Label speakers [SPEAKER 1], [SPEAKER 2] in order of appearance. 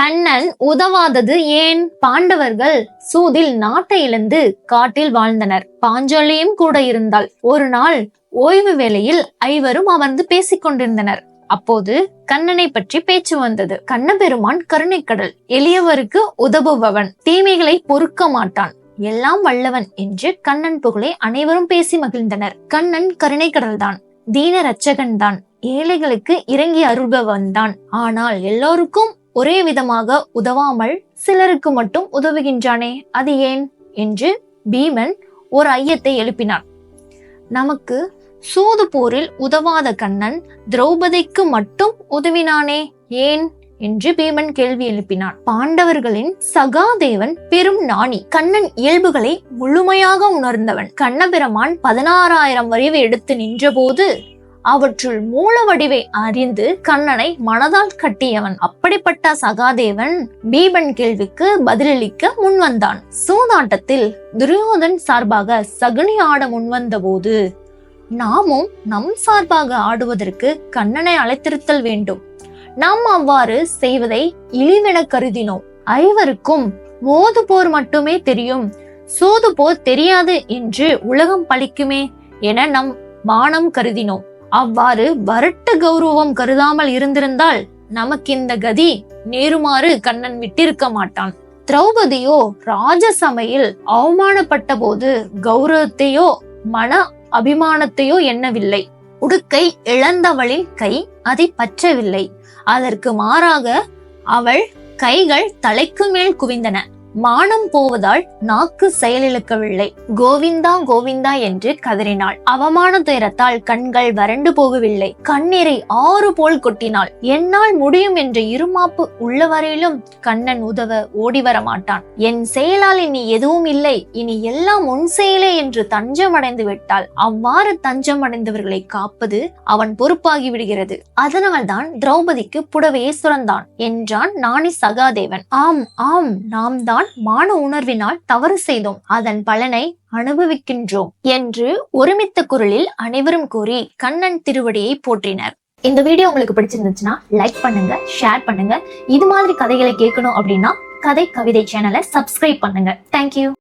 [SPEAKER 1] கண்ணன் உதவாதது ஏன்? பாண்டவர்கள் சூதில் நாட்டை இழந்து காட்டில் வாழ்ந்தனர். பாஞ்சாலியும் கூட இருந்தாள். ஒரு நாள் ஓய்வு வேளையில் ஐவரும் அமர்ந்து பேசிக் கொண்டிருந்தனர். அப்போது கண்ணனை பற்றி பேச்சு வந்தது. கண்ணபெருமான் கருணைக்கடல் எளியவருக்கு உதவுபவன் தீமைகளை பொறுக்க மாட்டான். எல்லாம் வல்லவன் என்று கண்ணன் புகழை அனைவரும் பேசி மகிழ்ந்தனர். கண்ணன் கருணைக்கடல் தான் தீன ரட்சகன் தான் ஏழைகளுக்கு இறங்கி அருள்பவன் தான் ஆனால் எல்லோருக்கும் ஒரே விதமாக உதவாமல் சிலருக்கு மட்டும் உதவுகின்றானே அது ஏன்? என்று பீமன் ஒரு ஐயத்தை எழுப்பினான். நமக்கு சூது போரில் உதவாத கண்ணன் திரௌபதிக்கு மட்டும் உதவினானே ஏன்? என்று பீமன் கேள்வி எழுப்பினான். பாண்டவர்களின் சகாதேவன் பெரும் நாணி கண்ணன் இயல்புகளை முழுமையாக உணர்ந்தவன். கண்ணபிரமான் பதினாறாயிரம் வரைவு எடுத்து நின்றபோது அவற்றுள் மூல வடிவை அறிந்து கண்ணனை மனதால் கட்டியவன். அப்படிப்பட்ட சகாதேவன் பீபன் கேள்விக்கு பதிலளிக்க முன்வந்தான். சூதாட்டத்தில் துரியோதன் சார்பாக சகுனி ஆட முன்வந்த போது நாமும் நம் சார்பாக ஆடுவதற்கு கண்ணனை அழைத்திருத்தல் வேண்டும். நாம் அவ்வாறு செய்வதை இழிவென கருதினோம். ஐவருக்கும் மோது போர் மட்டுமே தெரியும். சூது போர் தெரியாது என்று உலகம் பழிக்குமே என நம் மானம் கருதினோம். அவ்வாறு வரட்டு கௌரவம் கருதாமல் இருந்திருந்தால் நமக்கு இந்த கதி நேருமாறு கண்ணன் விட்டிருக்க மாட்டான். திரௌபதியோ ராஜசபையில் அவமானப்பட்ட போது கௌரவத்தையோ மன அபிமானத்தையோ எண்ணவில்லை. உடுக்கை இழந்தவளின் கை அதை பற்றவில்லை. அதற்கு மாறாக அவள் கைகள் தலைக்கு மேல் குவிந்தன. மானம் போவதால் நாக்கு செயலிழக்கவில்லை. கோவிந்தா கோவிந்தா என்று கதறினாள். அவமான துயரத்தால் கண்கள் வறண்டு போகவில்லை. கண்ணீரை ஆறு போல் கொட்டினாள். என்னால் முடியும் என்ற இருமாப்பு உள்ளவரையிலும் கண்ணன் உதவ ஓடி வர மாட்டான். என் செயலால் இனி எதுவும் இல்லை. இனி எல்லாம் உன் செயலே என்று தஞ்சம் அடைந்து விட்டாள். அவ்வாறு தஞ்சம் அடைந்தவர்களை காப்பது அவன் பொறுப்பாகி விடுகிறது. அதனால்தான் திரௌபதிக்கு புடவையை சுரந்தான். என்றான் நாணி சகாதேவன். ஆம் ஆம் நாம் தான் மான உணர்வினால் தவறு செய்தோம். அதன் பலனை அனுபவிக்கின்றோம் என்று ஒருமித்த குரலில் அனைவரும் கூறி கண்ணன் திருவடியை போற்றினர். இந்த வீடியோ உங்களுக்கு பிடிச்சிருந்துச்சுன்னா லைக் பண்ணுங்க ஷேர் பண்ணுங்க. இது மாதிரி கதைகளை கேட்கணும் அப்படின்னா கதை கவிதை சேனலை சப்ஸ்கிரைப் பண்ணுங்க. தேங்க்யூ